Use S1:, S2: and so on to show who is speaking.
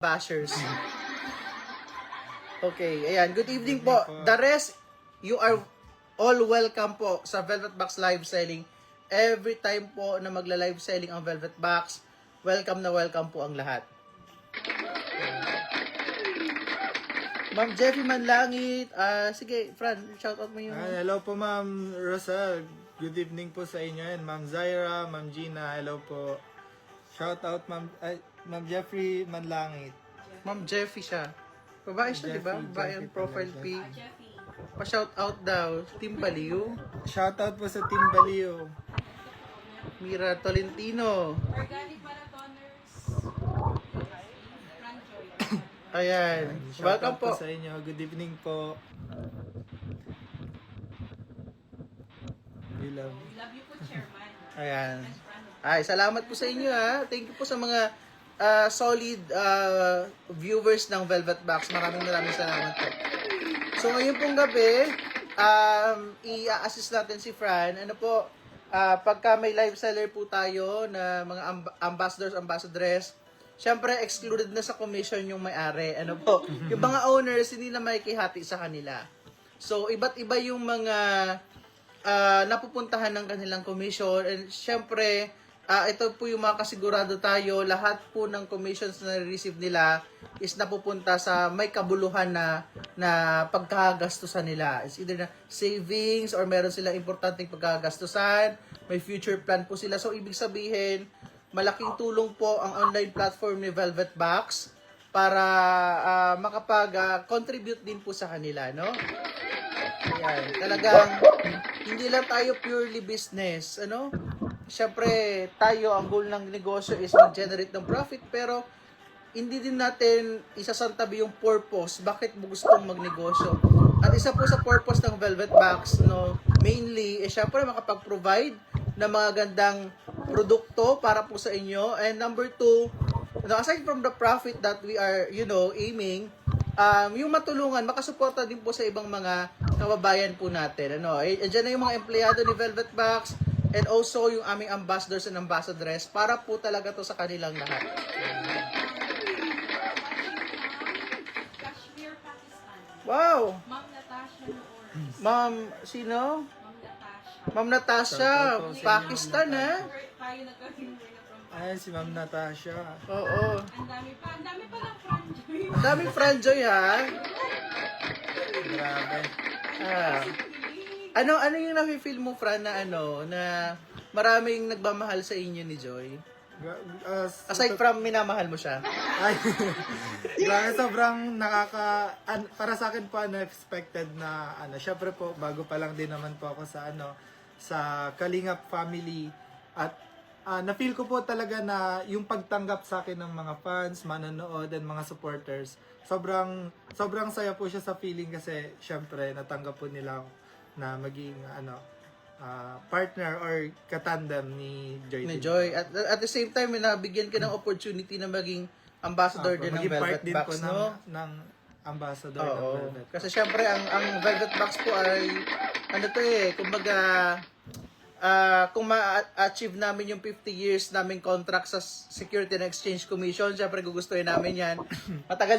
S1: bashers. Okay, ayan. Good evening po. The rest, you are all welcome po sa Velvet Box live selling. Every time po na magla-live selling ang Velvet Box, welcome na welcome po ang lahat. Ma'am Jeffy Manlangit, ah sige, Fran, shout out mo yung...
S2: Ay, hello po Ma'am Rosal. Good evening po sa inyo yan. Ma'am Zaira, Ma'am Gina, hello po. Shout out Ma'am ay, Ma'am Jeffrey Manlangit.
S1: Ma'am Jeffy siya. Babae siya, di ba?
S2: Jeffy,
S1: Babae ang
S2: Jeffy
S1: profile
S2: pala
S1: pic. Pa-shout out daw. Team Baliw.
S2: Shout out po sa Team Balio.
S1: Mira Tolentino.
S3: Organic Marathoners. Franjoy.
S1: Ayan.
S2: Shout
S1: Welcome
S2: out
S1: po.
S2: sa inyo. Good evening po. We love you.
S3: We love you po, Chairman.
S1: Ayan. Ay, salamat po sa inyo ha. Thank you po sa mga ah, solid ah, viewers ng Velvet Box. Maraming maraming salamat po. So ngayon pong gabi, um, i-assist natin si Fran. Ano po, ah, pagka may live seller po tayo na mga amb- ambassadors, ambassadress, syempre excluded na sa commission yung may-ari. Ano po, yung mga owners, hindi na makikihati sa kanila. So, iba't iba yung mga ah, napupuntahan ng kanilang commission. And syempre, ah, ito po yung mga kasigurado tayo, lahat po ng commissions na receive nila is napupunta sa may kabuluhan na na pagkagastusan nila. It's either na savings or meron silang importanteng pagkagastusan, may future plan po sila. So, ibig sabihin, malaking tulong po ang online platform ni Velvet Box para ah, makapag-contribute din po sa kanila, no? Ayan, talagang hindi lang tayo purely business, ano? Siyempre, tayo, ang goal ng negosyo is mag-generate ng profit, pero hindi din natin isasantabi yung purpose, bakit mo gustong magnegosyo. At isa po sa purpose ng Velvet Box, no, mainly, eh, syempre makapag-provide ng mga gandang produkto para po sa inyo. And number two, no, aside from the profit that we are, you know, aiming, um, yung matulungan, makasuporta din po sa ibang mga kababayan po natin. Ano, eh, andyan na yung mga empleyado ni Velvet Box and also yung aming ambassadors and ambassadress para po talaga to sa kanilang lahat. Wow!
S3: Ma'am Natasha.
S1: Ma'am, sino?
S3: Ma'am Natasha.
S1: Ma'am Natasha, Pakistan?
S3: Work tayo nagka-humor na from
S2: Ay, si Ma'am Natasha.
S1: Oo.
S3: Ang dami pa. Ang dami pa ng Franjoy.
S1: Ang daming friendjoy, ha?
S2: Grabe.
S1: Ah. Ano, ano yung nafe-feel mo, Fran, na ano, na maraming nagmamahal sa inyo ni Joy?
S2: Gra- uh,
S1: Aside from minamahal mo siya.
S2: Ay, grabe sobrang nakaka, an, para sa akin po unexpected na ano, syempre po bago pa lang din naman po ako sa ano, sa Kalingap family at ah, na-feel ko po talaga na yung pagtanggap sa akin ng mga fans, manonood and mga supporters, sobrang sobrang saya po siya sa feeling kasi syempre natanggap po nila ako na maging ano ah, partner or katandem ni Joy.
S1: Ni. Joy. At, at the same time, nabigyan ka ng opportunity na maging ambassador
S2: Apo,
S1: din ng
S2: maging part
S1: Velvet
S2: din
S1: Box,
S2: po ng,
S1: no?
S2: ng ambassador ng
S1: Oo.
S2: Velvet.
S1: Kasi syempre, ang, ang Velvet Box po ay, ano to eh, kumbaga, ah kung ma-achieve namin yung 50 years naming contract sa Security and Exchange Commission, syempre gugustuhin namin yan. Matagal na